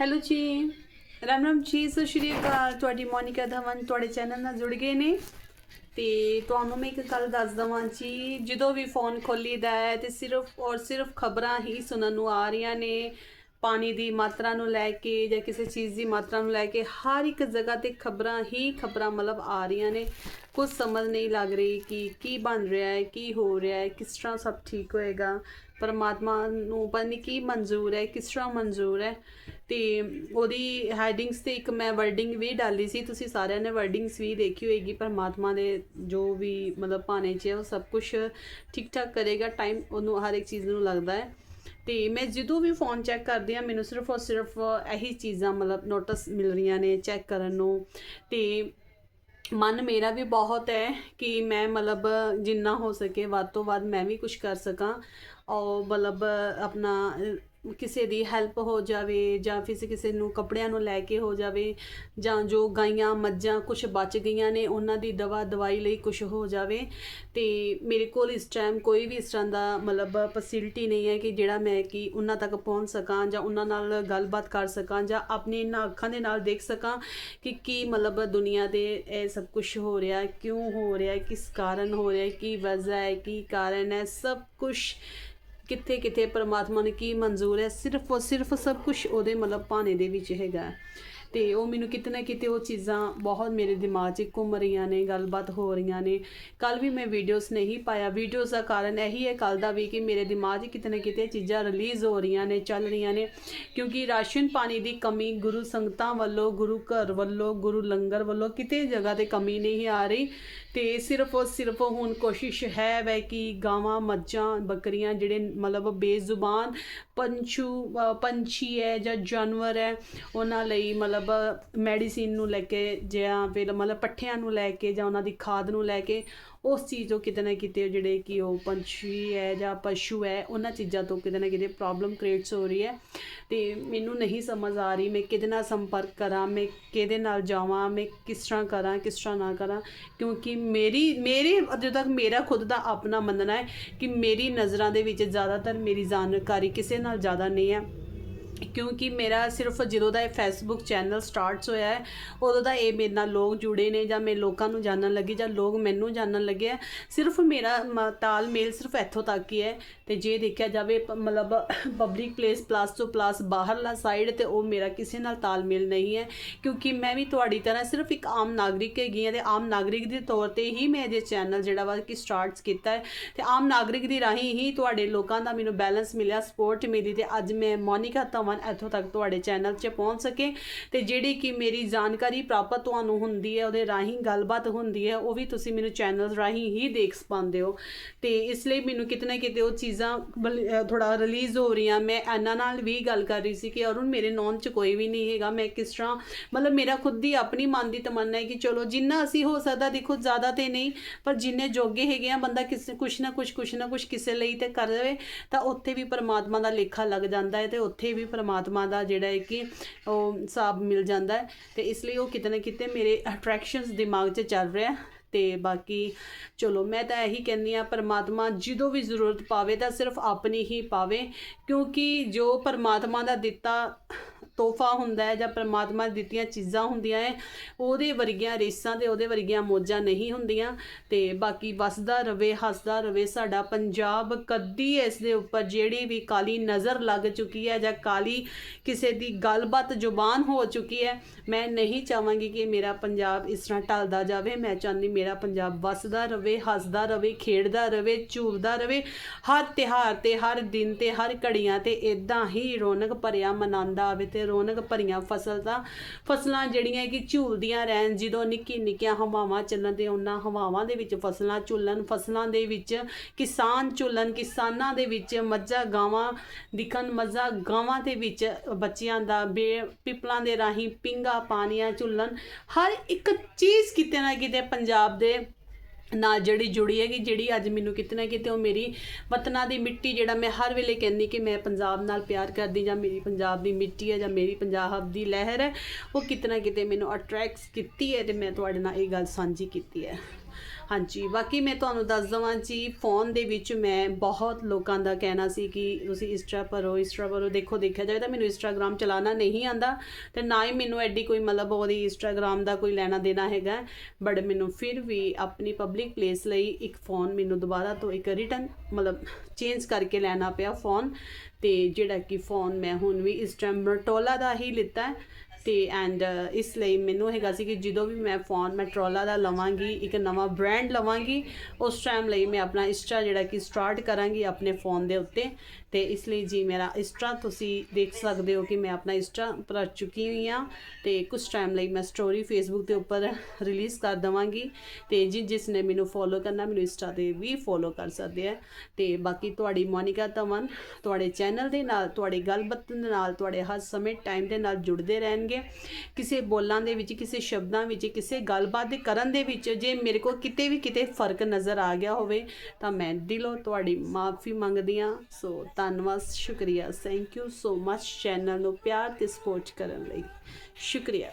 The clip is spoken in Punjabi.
ਹੈਲੋ ਜੀ ਰਾਮ ਰਾਮ ਜੀ ਸਤਿ ਸ਼੍ਰੀ ਅਕਾਲ। ਤੁਹਾਡੀ ਮੋਨਿਕਾ ਧਵਨ ਤੁਹਾਡੇ ਚੈਨਲ ਨਾਲ ਜੁੜ ਗਏ ਨੇ। ਤੇ ਤੁਹਾਨੂੰ ਮੈਂ ਇੱਕ ਗੱਲ ਦੱਸ ਦਵਾਂ ਜੀ ਜਦੋਂ ਵੀ ਫੋਨ ਖੋਲੀਦਾ ਹੈ ਤੇ ਸਿਰਫ ਔਰ ਸਿਰਫ ਖਬਰਾਂ ਹੀ ਸੁਣਨ ਨੂੰ ਆ ਰਹੀਆਂ ਨੇ। ਪਾਣੀ ਦੀ ਮਾਤਰਾ ਨੂੰ ਲੈ ਕੇ ਜਾਂ ਕਿਸੇ ਚੀਜ਼ ਦੀ ਮਾਤਰਾ ਨੂੰ ਲੈ ਕੇ ਹਰ ਇੱਕ ਜਗ੍ਹਾ ਤੇ ਖਬਰਾਂ ਹੀ ਖਬਰਾਂ ਮਤਲਬ ਆ ਰਹੀਆਂ ਨੇ। ਕੁਝ ਸਮਝ ਨਹੀਂ ਲੱਗ ਰਹੀ ਕਿ ਕੀ ਬਣ ਰਿਹਾ ਹੈ, ਕੀ ਹੋ ਰਿਹਾ ਹੈ, ਕਿਸ ਤਰ੍ਹਾਂ ਸਭ ਠੀਕ ਹੋਏਗਾ। ਪਰਮਾਤਮਾ ਨੂੰ ਪਤਾ ਨਹੀਂ ਕੀ ਮਨਜ਼ੂਰ ਹੈ, ਕਿਸ ਤਰ੍ਹਾਂ ਮਨਜ਼ੂਰ ਹੈ। ਤੇ ਉਹਦੀ ਹੈਡਿੰਗਸ ਤੇ ਇੱਕ ਮੈਂ ਵਰਡਿੰਗ ਵੀ ਡਾਲੀ ਸੀ, ਤੁਸੀਂ ਸਾਰਿਆਂ ਨੇ ਵਰਡਿੰਗਸ ਵੀ ਦੇਖੀ ਹੋਏਗੀ। ਪਰਮਾਤਮਾ ਦੇ ਜੋ ਵੀ ਮਤਲਬ ਭਾਣੇ 'ਚ ਹੈ, ਉਹ ਸਭ ਕੁਝ ਠੀਕ ਠਾਕ ਕਰੇਗਾ। ਟਾਈਮ ਉਹਨੂੰ ਹਰ ਇੱਕ ਚੀਜ਼ ਨੂੰ ਲੱਗਦਾ ਹੈ। ਤੇ ਮੈਂ ਜਦੋਂ ਵੀ ਫੋਨ ਚੈੱਕ ਕਰਦੀ ਆ ਮੈਨੂੰ ਸਿਰਫ ਔਰ ਸਿਰਫ ਇਹੀ ਚੀਜ਼ਾਂ ਮਤਲਬ ਨੋਟਿਸ ਮਿਲ ਰਹੀਆਂ ਨੇ ਚੈੱਕ ਕਰਨ ਨੂੰ। ਤੇ ਮਨ ਮੇਰਾ ਵੀ ਬਹੁਤ ਹੈ ਕਿ ਮੈਂ ਮਤਲਬ ਜਿੰਨਾ ਹੋ ਸਕੇ ਵੱਧ ਤੋਂ ਵੱਧ ਮੈਂ ਵੀ ਕੁਝ ਕਰ ਸਕਾਂ। ਔਰ ਮਤਲਬ ਆਪਣਾ ਕਿਸੇ ਦੀ ਹੈਲਪ ਹੋ ਜਾਵੇ ਜਾਂ ਫਿਰ ਕਿਸੇ ਨੂੰ ਕੱਪੜਿਆਂ ਨੂੰ ਲੈ ਕੇ ਹੋ ਜਾਵੇ ਜਾਂ ਜੋ ਗਾਈਆਂ, ਮੱਝਾਂ ਕੁਝ ਬਚ ਗਈਆਂ ਨੇ, ਉਹਨਾਂ ਦੀ ਦਵਾ ਦਵਾਈ ਲਈ ਕੁਝ ਹੋ ਜਾਵੇ। ਤੇ ਮੇਰੇ ਕੋਲ ਇਸ ਟਾਈਮ ਕੋਈ ਵੀ ਇਸ ਤਰ੍ਹਾਂ ਦਾ ਮਤਲਬ ਫੈਸਿਲਿਟੀ ਨਹੀਂ ਹੈ ਕਿ ਜਿਹੜਾ ਮੈਂ ਕਿ ਉਹਨਾਂ ਤੱਕ ਪਹੁੰਚ ਸਕਾਂ ਜਾਂ ਉਹਨਾਂ ਨਾਲ ਗੱਲਬਾਤ ਕਰ ਸਕਾਂ ਜਾਂ ਆਪਣੇ ਇਹਨਾਂ ਅੱਖਾਂ ਦੇ ਨਾਲ ਦੇਖ ਸਕਾਂ ਕਿ ਕੀ ਮਤਲਬ ਦੁਨੀਆ ਦੇ ਇਹ ਸਭ ਕੁਝ ਹੋ ਰਿਹਾ, ਕਿਉਂ ਹੋ ਰਿਹਾ, ਕਿਸ ਕਾਰਨ ਹੋ ਰਿਹਾ, ਕੀ ਵਜ੍ਹਾ ਹੈ, ਕੀ ਕਾਰਨ ਹੈ, ਸਭ ਕੁਝ ਕਿੱਥੇ ਕਿੱਥੇ ਪਰਮਾਤਮਾ ਨੇ ਕੀ ਮਨਜ਼ੂਰ ਹੈ, ਸਿਰਫ ਔਰ ਸਿਰਫ ਸਭ ਕੁਝ ਉਹਦੇ ਮਤਲਬ ਭਾਣੇ ਦੇ ਵਿੱਚ ਹੈਗਾ ਤੇ ਉਹ ਮੈਨੂੰ ਕਿਤੇ ਨਾ ਕਿਤੇ ਉਹ ਚੀਜ਼ਾਂ ਬਹੁਤ ਮੇਰੇ ਦਿਮਾਗ 'ਚ ਘੁੰਮ ਰਹੀਆਂ ਨੇ, ਗੱਲਬਾਤ ਹੋ ਰਹੀਆਂ ਨੇ। ਕੱਲ ਵੀ ਮੈਂ ਵੀਡੀਓਜ਼ ਨਹੀਂ ਪਾਇਆ। ਵੀਡੀਓਜ਼ ਦਾ ਕਾਰਨ ਇਹੀ ਹੈ ਕੱਲ ਦਾ ਵੀ ਕਿ ਮੇਰੇ ਦਿਮਾਗ 'ਚ ਕਿਤੇ ਨਾ ਕਿਤੇ ਚੀਜ਼ਾਂ ਰਿਲੀਜ਼ ਹੋ ਰਹੀਆਂ ਨੇ, ਚੱਲ ਰਹੀਆਂ ਨੇ। ਕਿਉਂਕਿ ਰਾਸ਼ਨ ਪਾਣੀ ਦੀ ਕਮੀ ਗੁਰੂ ਸੰਗਤਾਂ ਵੱਲੋਂ, ਗੁਰੂ ਘਰ ਵੱਲੋਂ, ਗੁਰੂ ਲੰਗਰ ਵੱਲੋਂ ਕਿਤੇ ਜਗ੍ਹਾ ਤੇ ਕਮੀ ਨਹੀਂ ਆ ਰਹੀ। ਤੇ ਸਿਰਫ ਔਰ ਸਿਰਫ ਹੁਣ ਕੋਸ਼ਿਸ਼ ਹੈ ਵੈ ਕਿ ਗਾਵਾਂ, ਮੱਝਾਂ, ਬੱਕਰੀਆਂ ਜਿਹੜੇ ਮਤਲਬ ਬੇਜ਼ੁਬਾਨ ਪੰਛੂ ਪੰਛੀ ਹੈ ਜਾਂ ਜਾਨਵਰ ਹੈ, ਉਹਨਾਂ ਲਈ ਮਤਲਬ ਮਤਲਬ ਮੈਡੀਸਿਨ ਨੂੰ ਲੈ ਕੇ ਜਾਂ ਫਿਰ ਮਤਲਬ ਪੱਠਿਆਂ ਨੂੰ ਲੈ ਕੇ ਜਾਂ ਉਹਨਾਂ ਦੀ ਖਾਦ ਨੂੰ ਲੈ ਕੇ ਉਸ ਚੀਜ਼ ਤੋਂ ਕਿਤੇ ਨਾ ਕਿਤੇ ਜਿਹੜੇ ਕਿ ਉਹ ਪੰਛੀ ਹੈ ਜਾਂ ਪਸ਼ੂ ਹੈ, ਉਹਨਾਂ ਚੀਜ਼ਾਂ ਤੋਂ ਕਿਤੇ ਨਾ ਕਿਤੇ ਪ੍ਰੋਬਲਮ ਕ੍ਰੀਏਟਸ ਹੋ ਰਹੀ ਹੈ। ਤੇ ਮੈਨੂੰ ਨਹੀਂ ਸਮਝ ਆ ਰਹੀ ਮੈਂ ਕਿਹਦੇ ਨਾਲ ਸੰਪਰਕ ਕਰਾਂ, ਮੈਂ ਕਿਹਦੇ ਨਾਲ ਜਾਵਾਂ, ਮੈਂ ਕਿਸ ਤਰ੍ਹਾਂ ਕਰਾਂ, ਕਿਸ ਤਰ੍ਹਾਂ ਨਾ ਕਰਾਂ। ਕਿਉਂਕਿ ਮੇਰੀ, ਮੇਰੇ ਜਦੋਂ ਤੱਕ ਮੇਰਾ ਖੁਦ ਦਾ ਆਪਣਾ ਮੰਨਣਾ ਹੈ ਕਿ ਮੇਰੀ ਨਜ਼ਰਾਂ ਦੇ ਵਿੱਚ ਜ਼ਿਆਦਾਤਰ ਮੇਰੀ ਜਾਣਕਾਰੀ ਕਿਸੇ ਨਾਲ ਜ਼ਿਆਦਾ ਨਹੀਂ ਹੈ। ਕਿਉਂਕਿ ਮੇਰਾ ਸਿਰਫ ਜਦੋਂ ਦਾ ਇਹ ਫੇਸਬੁੱਕ ਚੈਨਲ ਸਟਾਰਟਸ ਹੋਇਆ ਹੈ, ਉਦੋਂ ਦਾ ਇਹ ਮੇਰੇ ਨਾਲ ਲੋਕ ਜੁੜੇ ਨੇ ਜਾਂ ਮੈਂ ਲੋਕਾਂ ਨੂੰ ਜਾਣਨ ਲੱਗੀ ਜਾਂ ਲੋਕ ਮੈਨੂੰ ਜਾਣਨ ਲੱਗੇ ਸਿਰਫ ਮੇਰਾ ਮ- ਤਾਲਮੇਲ ਸਿਰਫ ਇੱਥੋਂ ਤੱਕ ਹੀ ਹੈ ਤੇ ਜੇ ਦੇਖਿਆ ਜਾਵੇ ਪ- ਮਤਲਬ ਪਬਲਿਕ ਪਲੇਸ ਪਲੱਸ ਤੋਂ ਪਲੱਸ ਬਾਹਰਲਾ ਸਾਈਡ ਤੇ ਉਹ ਮੇਰਾ ਕਿਸੇ ਨਾਲ ਤਾਲਮੇਲ ਨਹੀਂ ਹੈ। ਕਿਉਂਕਿ ਮੈਂ ਵੀ ਤੁਹਾਡੀ ਤਰ੍ਹਾਂ ਸਿਰਫ ਇੱਕ ਆਮ ਨਾਗਰਿਕ ਹੈਗੀ ਹਾਂ ਤੇ ਆਮ ਨਾਗਰਿਕ ਦੇ ਤੌਰ ਤੇ ਹੀ ਮੈਂ ਇਹ ਚੈਨਲ ਜਿਹੜਾ ਵਾ ਕਿ ਸਟਾਰਟਸ ਕੀਤਾ ਹੈ। ਤੇ ਆਮ ਨਾਗਰਿਕ ਦੀ ਰਾਹੀਂ ਹੀ ਤੁਹਾਡੇ ਲੋਕਾਂ ਦਾ ਮੈਨੂੰ ਬੈਲੈਂਸ ਮਿਲਿਆ ਸਪੋਰਟ ਮਿਲੀ ਤੇ ਅੱਜ ਮੈਂ ਮੋਨਿਕਾ ਧਵਨ ਇੱਥੋਂ ਤੱਕ ਤੁਹਾਡੇ ਚੈਨਲ 'ਚ ਪਹੁੰਚ ਸਕੇ ਤੇ ਜਿਹੜੀ ਕਿ ਮੇਰੀ ਜਾਣਕਾਰੀ ਪ੍ਰਾਪਤ ਤੁਹਾਨੂੰ ਹੁੰਦੀ ਹੈ, ਉਹਦੇ ਰਾਹੀਂ ਗੱਲਬਾਤ ਹੁੰਦੀ ਹੈ, ਉਹ ਵੀ ਤੁਸੀਂ ਮੈਨੂੰ ਚੈਨਲ ਰਾਹੀਂ ਹੀ ਦੇਖ ਪਾਉਂਦੇ ਹੋ। ਤੇ ਇਸ ਲਈ ਮੈਨੂੰ ਕਿਤੇ ਨਾ ਕਿਤੇ ਉਹ ਚੀਜ਼ਾਂ ਥੋੜਾ ਰਿਲੀਜ਼ ਹੋ ਰਹੀਆਂ। ਮੈਂ ਇਹਨਾਂ ਨਾਲ ਵੀ ਗੱਲ ਕਰ ਰਹੀ ਸੀ ਕਿ ਅਰੁਣ, ਮੇਰੇ ਨੌਨ 'ਚ ਕੋਈ ਵੀ ਨਹੀਂ ਹੈਗਾ। ਮੈਂ ਕਿਸ ਤਰ੍ਹਾਂ, ਮਤਲਬ ਮੇਰਾ ਖੁਦ ਦੀ ਆਪਣੀ ਮਨ ਦੀ ਤਮੰਨਾ ਹੈ ਕਿ ਚਲੋ ਜਿੰਨਾ ਅਸੀਂ ਹੋ ਸਕਦਾ ਦੇਖੋ, ਜ਼ਿਆਦਾ ਤੇ ਨਹੀਂ, ਪਰ ਜਿੰਨੇ ਜੋਗੇ ਹੈਗੇ ਆ, ਬੰਦਾ ਕਿਸੇ, ਕੁਛ ਨਾ ਕੁਛ ਕੁਛ ਨਾ ਕੁਛ ਕਿਸੇ ਲਈ ਤੇ ਕਰ ਦੇਵੇ ਤਾਂ ਉੱਥੇ ਵੀ ਪਰਮਾਤਮਾ ਦਾ ਲੇਖਾ ਲੱਗ ਜਾਂਦਾ ਹੈ ਤੇ ਉੱਥੇ ਵੀ ਪਰਮਾਤਮਾ ਦਾ ਜਿਹੜਾ ਹੈ ਕਿ ਉਹ ਹਿਸਾਬ ਮਿਲ ਜਾਂਦਾ ਹੈ ਤੇ ਇਸ ਲਈ ਉਹ ਕਿਤੇ ਨਾ ਕਿਤੇ ਮੇਰੇ ਅਟਰੈਕਸ਼ਨਸ ਦਿਮਾਗ 'ਚ ਚੱਲ ਰਿਹਾ ਤੇ ਬਾਕੀ ਚਲੋ ਮੈਂ ਤਾਂ ਇਹੀ ਕਹਿੰਦੀ ਆ ਪਰਮਾਤਮਾ ਜਦੋਂ ਵੀ ਜ਼ਰੂਰਤ ਪਾਵੇ ਤਾਂ ਸਿਰਫ ਆਪਣੀ ਹੀ ਪਾਵੇ ਕਿਉਂਕਿ ਜੋ ਪਰਮਾਤਮਾ ਦਾ ਦਿੱਤਾ ਤੋਹਫਾ ਹੁੰਦਾ ਹੈ ਜਾਂ ਪਰਮਾਤਮਾ ਦਿੱਤੀਆਂ ਚੀਜ਼ਾਂ ਹੁੰਦੀਆਂ ਹੈ, ਉਹਦੇ ਵਰਗੀਆਂ ਰੇਸਾਂ ਤੇ ਉਹਦੇ ਵਰਗੀਆਂ ਮੋਜਾਂ ਨਹੀਂ ਹੁੰਦੀਆਂ। ਤੇ ਬਾਕੀ ਵਸਦਾ ਰਵੇ, ਹੱਸਦਾ ਰਵੇ, ਸਾਡਾ ਪੰਜਾਬ ਕਦੀ ਇਸ ਦੇ ਉੱਪਰ ਜਿਹੜੀ ਵੀ ਕਾਲੀ ਨਜ਼ਰ ਲੱਗ ਚੁੱਕੀ ਹੈ ਜਾਂ ਕਾਲੀ ਕਿਸੇ ਦੀ ਗੱਲਬਾਤ ਜ਼ੁਬਾਨ ਹੋ ਚੁੱਕੀ ਹੈ, ਮੈਂ ਨਹੀਂ ਚਾਹਾਂਗੀ ਕਿ ਮੇਰਾ ਪੰਜਾਬ ਇਸ ਤਰ੍ਹਾਂ ਢਲਦਾ ਜਾਵੇ। ਮੈਂ ਚਾਹੁੰਦੀ ਮੇਰਾ ਪੰਜਾਬ ਵਸਦਾ ਰਵੇ, ਹੱਸਦਾ ਰਵੇ, ਖੇਡਦਾ ਰਵੇ, ਝੂਲਦਾ ਰਵੇ। ਹਰ ਤਿਹਾਰ ਤੇ ਹਰ ਦਿਨ ਤੇ ਹਰ ਘੜੀਆਂ ਤੇ ਇਦਾਂ ਹੀ ਰੌਣਕ ਭਰਿਆ ਮਨਾਉਂਦਾ ਆਵੇ ਤੇ ਰੌਣਕ ਭਰੀਆਂ ਫਸਲ ਦਾ, ਫਸਲਾਂ ਜਿਹੜੀਆਂ ਕਿ ਝੂਲਦੀਆਂ ਰਹਿਣ, ਜਦੋਂ ਨਿੱਕੀ ਨਿੱਕੀਆਂ ਹਵਾਵਾਂ ਚੱਲਣ ਤੇ ਉਹਨਾਂ ਹਵਾਵਾਂ ਦੇ ਵਿੱਚ ਫਸਲਾਂ ਝੁੱਲਣ, ਫਸਲਾਂ ਦੇ ਵਿੱਚ ਕਿਸਾਨ ਝੁੱਲਣ, ਕਿਸਾਨਾਂ ਦੇ ਵਿੱਚ ਮੱਝਾਂ, ਗਾਵਾਂ ਦਿਖਣ, ਮੱਝਾਂ, ਗਾਵਾਂ ਦੇ ਵਿੱਚ ਬੱਚਿਆਂ ਦਾ ਬੇ, ਪਿਪਲਾਂ ਦੇ ਰਾਹੀਂ ਪਿੰਗਾ, ਪਾਣੀਆਂ ਝੁੱਲਣ। ਹਰ ਇੱਕ ਚੀਜ਼ ਕਿਤੇ ਨਾ ਕਿਤੇ ਪੰਜਾਬ ਦੇ ਨਾਲ ਜਿਹੜੀ ਜੁੜੀ ਹੈਗੀ, ਜਿਹੜੀ ਅੱਜ ਮੈਨੂੰ ਕਿਤੇ ਨਾ ਕਿਤੇ ਉਹ ਮੇਰੀ ਵਤਨਾਂ ਦੀ ਮਿੱਟੀ ਜਿਹੜਾ ਮੈਂ ਹਰ ਵੇਲੇ ਕਹਿੰਦੀ ਕਿ ਮੈਂ ਪੰਜਾਬ ਨਾਲ ਪਿਆਰ ਕਰਦੀ ਜਾਂ ਮੇਰੀ ਪੰਜਾਬ ਦੀ ਮਿੱਟੀ ਹੈ ਜਾਂ ਮੇਰੀ ਪੰਜਾਬ ਦੀ ਲਹਿਰ ਹੈ, ਉਹ ਕਿਤੇ ਨਾ ਕਿਤੇ ਮੈਨੂੰ ਅਟਰੈਕਟ ਕੀਤੀ ਹੈ ਤੇ ਮੈਂ ਤੁਹਾਡੇ ਨਾਲ ਇਹ ਗੱਲ ਸਾਂਝੀ ਕੀਤੀ ਹੈ। ਹਾਂਜੀ, ਬਾਕੀ ਮੈਂ ਤੁਹਾਨੂੰ ਦੱਸ ਦਵਾਂ ਜੀ ਫੋਨ ਦੇ ਵਿੱਚ ਮੈਂ ਬਹੁਤ ਲੋਕਾਂ ਦਾ ਕਹਿਣਾ ਸੀ ਕਿ ਤੁਸੀਂ ਇੰਸਟਾ ਭਰੋ ਇੰਸਟਾ ਭਰੋ, ਦੇਖੋ, ਦੇਖਿਆ ਜਾਵੇ ਤਾਂ ਮੈਨੂੰ ਇੰਸਟਾਗ੍ਰam ਚਲਾਉਣਾ ਨਹੀਂ ਆਂਦਾ ਤੇ ਨਾ ਹੀ ਮੈਨੂੰ ਐਡੀ ਕੋਈ ਮਤਲਬ ਉਹਦੀ ਇੰਸਟਾਗ੍ਰam ਦਾ ਕੋਈ ਲੈਣਾ ਦੇਣਾ ਹੈਗਾ ਬਟ ਮੈਨੂੰ ਫਿਰ ਵੀ ਆਪਣੀ ਪਬਲਿਕ ਪਲੇਸ ਲਈ ਇੱਕ ਫੋਨ ਮੈਨੂੰ ਦੁਬਾਰਾ ਤੋਂ ਇੱਕ ਰਿਟਰਨ ਮਤਲਬ ਚੇਂਜ ਕਰਕੇ ਲੈਣਾ ਪਿਆ ਫੋਨ ਤੇ ਜਿਹੜਾ ਕਿ ਫੋਨ ਮੈਂ ਹੁਣ ਵੀ ਇਸ ਟਾਈਮ ਮਟੋਲਾ ਦਾ ਹੀ ਲਿੱਤਾ ਤੇ ਐਂਡ ਇਸ ਲਈ ਮੈਨੂੰ ਹੈਗਾ ਸੀ ਕਿ ਜਦੋਂ ਵੀ ਮੈਂ ਫੋਨ ਮੈਟਰੋਲਾ ਦਾ ਲਵਾਂਗੀ, ਇੱਕ ਨਵਾਂ ਬ੍ਰਾਂਡ ਲਵਾਂਗੀ, ਉਸ ਟਾਈਮ ਲਈ ਮੈਂ ਆਪਣਾ ਇੰਸਟਾ ਜਿਹੜਾ ਕਿ ਸਟਾਰਟ ਕਰਾਂਗੀ ਆਪਣੇ ਫੋਨ ਦੇ ਉੱਤੇ। ਤੇ ਇਸ ਲਈ ਜੀ ਮੇਰਾ ਇੰਸਟਾ ਤੁਸੀਂ ਦੇਖ ਸਕਦੇ ਹੋ ਕਿ ਮੈਂ ਆਪਣਾ ਇੰਸਟਾ ਭਰ ਚੁੱਕੀ ਹੋਈ ਹਾਂ ਤੇ ਕੁਝ ਟਾਈਮ ਲਈ ਮੈਂ ਸਟੋਰੀ ਫੇਸਬੁੱਕ ਦੇ ਉੱਪਰ ਰਿਲੀਜ਼ ਕਰ ਦਵਾਂਗੀ ਤੇ ਜੀ ਜਿਸ ਨੇ ਮੈਨੂੰ ਫੋਲੋ ਕਰਨਾ, ਮੈਨੂੰ ਇੰਸਟਾ ਤੇ ਵੀ ਫੋਲੋ ਕਰ ਸਕਦੇ ਆ। ਤੇ ਬਾਕੀ ਤੁਹਾਡੀ ਮੋਨਿਕਾ ਤਮਨ ਤੁਹਾਡੇ ਚੈਨਲ ਦੇ ਨਾਲ, ਤੁਹਾਡੇ ਗੱਲਬਾਤ ਦੇ ਨਾਲ, ਤੁਹਾਡੇ ਹਰ ਸਮੇਂ ਟਾਈਮ ਦੇ ਨਾਲ ਜੁੜਦੇ ਰਹਿਣਗੇ। ਕਿਸੇ ਬੋਲਾਂ ਦੇ ਵਿੱਚ, ਕਿਸੇ ਸ਼ਬਦਾਂ ਵਿੱਚ, ਕਿਸੇ ਗੱਲਬਾਤ ਦੇ ਕਰਨ ਦੇ ਵਿੱਚ ਜੇ ਮੇਰੇ ਕੋਲ ਕਿਤੇ ਵੀ ਕਿਤੇ ਫ਼ਰਕ ਨਜ਼ਰ ਆ ਗਿਆ ਹੋਵੇ ਤਾਂ ਮੈਂ ਦਿਲੋਂ ਤੁਹਾਡੀ ਮਾਫੀ ਮੰਗਦੀ ਹਾਂ। ਸੋ ਧੰਨਵਾਦ ਸ਼ੁਕਰੀਆ। Thank you so much channel ਨੂੰ ਪਿਆਰ ਤੇ ਸਪੋਰਟ ਕਰਨ ਲਈ। ਸ਼ੁਕਰੀਆ।